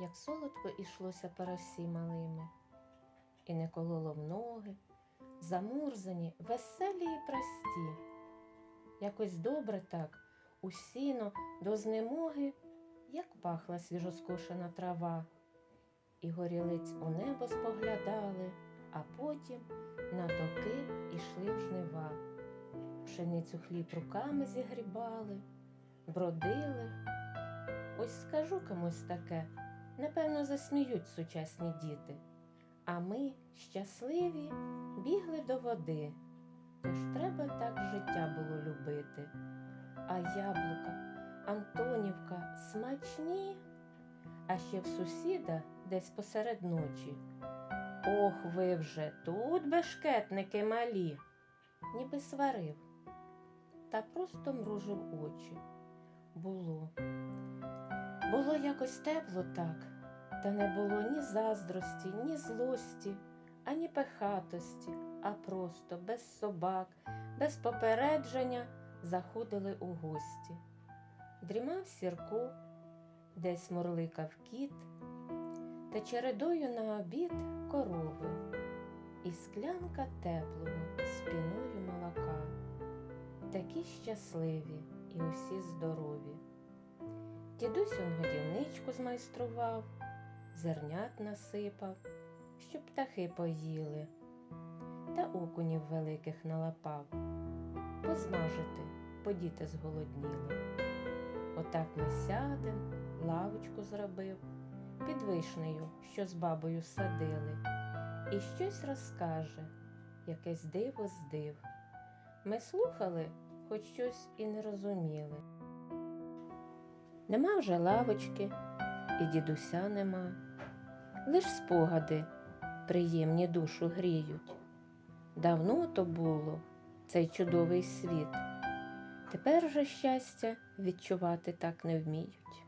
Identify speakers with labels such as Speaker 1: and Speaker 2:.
Speaker 1: як солодко ішлося поросі малими, і не кололо в ноги, замурзані, веселі і прості. Якось добре так, у сіно до знемоги, як пахла свіжоскошена трава, і горілиць у небо споглядали, а потім на токи ішли в жнива. Пшеницю хліб руками зігрібали, бродили. Ось скажу комусь таке, напевно, засміють сучасні діти. А ми, щасливі, бігли до води. Тож треба так життя було любити. А яблука, Антонівка смачні, а ще в сусіда десь посеред ночі. Ох, ви вже тут бешкетники малі, ніби сварив, та просто мружив очі. Було. Було якось тепло так, та не було ні заздрості, ні злості, ані пехатості, а просто без собак, без попередження заходили у гості. Дрімав сірко, десь мурликав кіт, та чередою на обід корови, і склянка теплого з піною молока. Такі щасливі і усі здорові. Дідусь он годівничку змайстрував, зернят насипав, щоб птахи поїли, та окунів великих налапав, посмажити, подіти зголодніли. Отак ми сядем, лавочку зробив, під вишнею, що з бабою садили, і щось розкаже, якесь диво з див. Ми слухали, хоч щось і не розуміли. Нема вже лавочки, і дідуся нема, лиш спогади приємні душу гріють. Давно то було цей чудовий світ, тепер же щастя відчувати так не вміють.